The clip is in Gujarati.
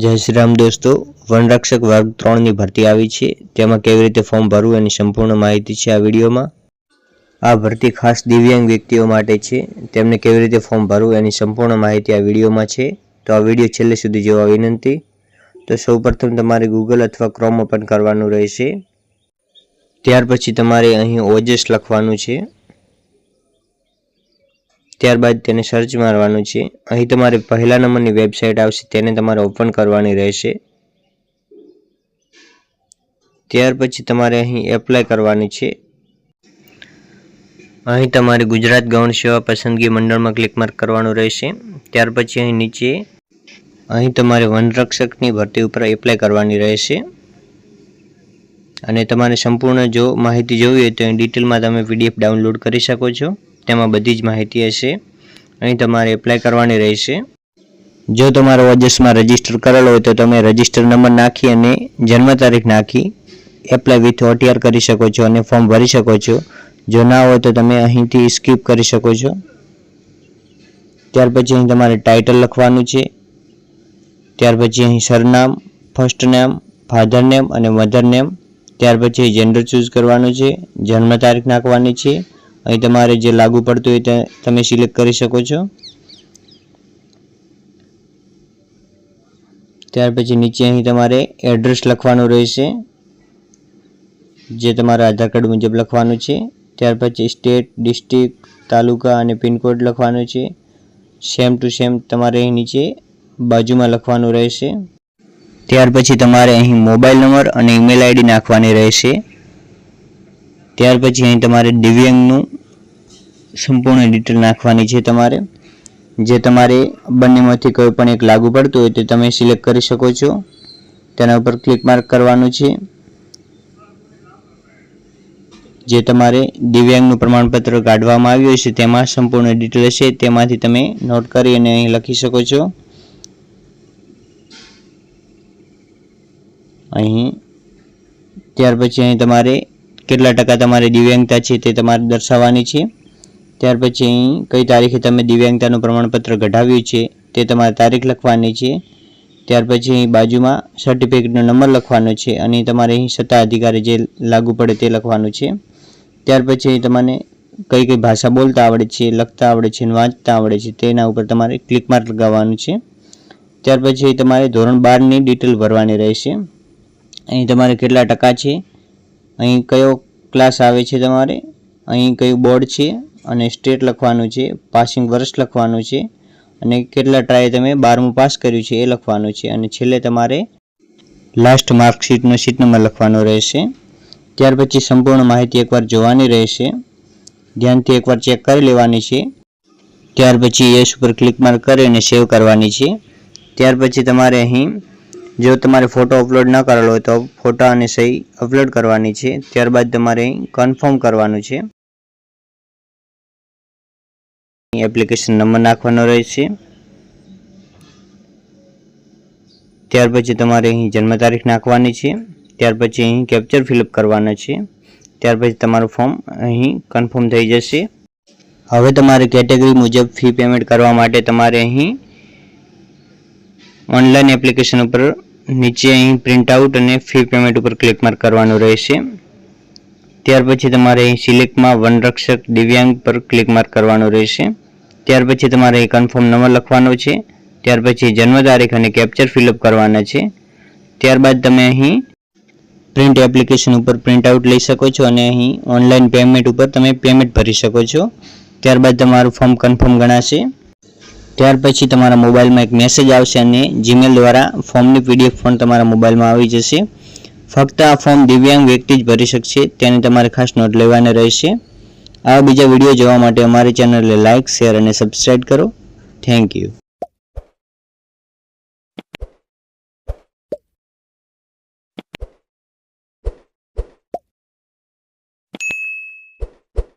જય શ્રી રામ દોસ્તો. વનરક્ષક વર્ગ ત્રણની ભરતી આવી છે. તેમાં કેવી રીતે ફોર્મ ભરવું એની સંપૂર્ણ માહિતી છે આ વિડીયોમાં. આ ભરતી ખાસ દિવ્યાંગ વ્યક્તિઓ માટે છે. તેમને કેવી રીતે ફોર્મ ભરવું એની સંપૂર્ણ માહિતી આ વિડીયોમાં છે. તો આ વીડિયો છેલ્લે સુધી જોવા વિનંતી. તો સૌપ્રથમ તમારે ગૂગલ અથવા ક્રોમ ઓપન કરવાનું રહેશે. ત્યાર પછી તમારે અહીં ઓજસ લખવાનું છે. ત્યારબાદ તેને સર્ચ મારવાનું છે. અહીં તમારે પહેલા નંબરની વેબસાઇટ આવશે, તેને તમારે ઓપન કરવાની રહેશે. ત્યાર પછી તમારે અહીં એપ્લાય કરવાની છે. અહીં તમારે ગુજરાત ગૌણ સેવા પસંદગી મંડળમાં ક્લિક માર્ક કરવાનું રહેશે. ત્યાર પછી અહીં નીચે અહીં તમારે વનરક્ષકની ભરતી ઉપર એપ્લાય કરવાની રહેશે. અને તમારે સંપૂર્ણ જો માહિતી જોવી હોય તો અહીં ડિટેલમાં તમે પીડીએફ ડાઉનલોડ કરી શકો છો. તેમાં બધી જ માહિતી હશે. અહીં તમારે એપ્લાય કરવાની રહેશે. જો તમારો ઓજસમાં રજિસ્ટર કરેલો હોય તો તમે રજિસ્ટર નંબર નાખી અને જન્મ તારીખ નાખી એપ્લાય વિથ ઓટીઆર કરી શકો છો અને ફોર્મ ભરી શકો છો. જો ના હોય તો તમે અહીંથી સ્કીપ કરી શકો છો. ત્યાર પછી અહીં તમારે ટાઇટલ લખવાનું છે. ત્યાર પછી અહીં સરનામ ફર્સ્ટ નેમ ફાધર નેમ અને મધર નેમ ત્યાર પછી જેન્ડર ચૂઝ કરવાનું છે. જન્મ તારીખ નાખવાની છે. અહીં તમારે જે લાગુ પડતું હોય તમે સિલેક્ટ કરી શકો છો. ત્યાર પછી નીચે અહીં તમારે એડ્રેસ લખવાનું રહેશે, જે તમારા આધાર કાર્ડ મુજબ લખવાનું છે. ત્યાર પછી સ્ટેટ, ડિસ્ટ્રિક્ટ, તાલુકા અને પિનકોડ લખવાનું છે. સેમ ટુ સેમ તમારે અહીં નીચે બાજુમાં લખવાનું રહેશે. ત્યાર પછી તમારે અહીં મોબાઈલ નંબર અને ઈમેલ આઈડી નાખવાની રહેશે. ત્યાર પછી અહીં તમારે દિવ્યાંગનું સંપૂર્ણ ડિટેલ નાખવાની છે તમારે. જે તમારે બંનેમાંથી કોઈ પણ એક લાગુ પડતું હોય તે તમે સિલેક્ટ કરી શકો છો. તેના ઉપર ક્લિક માર્ક કરવાનું છે. જે તમારે દિવ્યાંગનું પ્રમાણપત્ર કાઢવામાં આવ્યું છે, તેમાં સંપૂર્ણ ડિટેલ હશે. તેમાંથી તમે નોટ કરી અને અહીં લખી શકો છો. અહીં ત્યાર પછી અહીં તમારે કેટલા ટકા તમારે દિવ્યાંગતા છે તે તમારે દર્શાવવાની છે. ત્યાર પછી કઈ તારીખે તમે દિવ્યાંગતાનું પ્રમાણપત્ર કઢાવ્યું છે તે તમારે તારીખ લખવાની છે. ત્યાર પછી અહીં બાજુમાં સર્ટિફિકેટનો નંબર લખવાનો છે અને તમારે અહીં સત્તા અધિકારી જે લાગુ પડે તે લખવાનું છે. ત્યાર પછી તમને કઈ કઈ ભાષા બોલતા આવડે છે, લખતા આવડે છે અને વાંચતા આવડે છે તેના ઉપર તમારે ક્લિક માર્ક લગાવવાનું છે. ત્યાર પછી તમારે ધોરણ બારની ડિટેલ ભરવાની રહેશે. અહીં તમારે કેટલા ટકા છે? અહીં કયો ક્લાસ આવે છે તમારે? અહીં કયું બોર્ડ છે? અને સ્ટેટ લખવાનું છે? પાસિંગ વર્ષ લખવાનું છે? અને કેટલા ટ્રાય તમે? બારમું પાસ કર્યું છે, એ લખવાનું છે. અને છેલ્લે તમારે લાસ્ટ માર્કશીટનો સીટ નંબર લખવાનો રહેશે. ત્યાર પછી સંપૂર્ણ માહિતી એકવાર જોવાની રહેશે. ધ્યાનથી એકવાર ચેક કરી લેવાની છે. ત્યાર પછી યસ ઉપર ક્લિક માર્ક કરી અને સેવ કરવાની છે. ત્યાર પછી તમારે અહીં જો તમારે ફોટો અપલોડ ન કરેલો હોય તો ફોટા અને સહી અપલોડ કરવાની છે. ત્યારબાદ તમારે કન્ફર્મ કરવાનું છે. એપ્લિકેશન નંબર નાખવાનો રહેશે. ત્યાર પછી તમારે અહીં જન્મ તારીખ નાખવાની છે. ત્યાર પછી અહીં કેપ્ચર ફિલઅપ કરવાના છે. ત્યાર પછી તમારું ફોર્મ અહીં કન્ફર્મ થઈ જશે. હવે તમારે કેટેગરી મુજબ ફી પેમેન્ટ કરવા માટે તમારે અહીં ઓનલાઈન એપ્લિકેશન ઉપર નીચે અહીં પ્રિન્ટ આઉટ અને ફી પેમેન્ટ ઉપર ક્લિક માર્ક કરવાનું રહેશે. ત્યાર પછી તમારે અહીં સિલેક્ટમાં વનરક્ષક દિવ્યાંગ પર ક્લિક માર્ક કરવાનું રહેશે. ત્યાર પછી તમારે અહીં કન્ફર્મ નંબર લખવાનો છે. ત્યાર પછી જન્મ તારીખ અને કેપ્ચર ફિલઅપ કરવાના છે. ત્યારબાદ તમે અહીં પ્રિન્ટ એપ્લિકેશન ઉપર પ્રિન્ટ આઉટ લઈ શકો છો અને અહીં ઓનલાઈન પેમેન્ટ ઉપર તમે પેમેન્ટ ભરી શકો છો. ત્યારબાદ તમારું ફોર્મ કન્ફર્મ ગણાશે. ત્યાર પછી તમારા મોબાઈલમાં એક મેસેજ આવશે અને જીમેલ દ્વારા ફોર્મની પીડીએફ પણ તમારા મોબાઈલમાં આવી જશે. ફક્ત આ ફોર્મ દિવ્યાંગ વ્યક્તિ જ ભરી શકશે, તેને તમારે ખાસ નોટ લેવાની રહેશે. આ બીજા વીડિયો જોવા માટે અમારી ચેનલને લાઇક શેર અને સબસ્ક્રાઈબ કરો. Thank you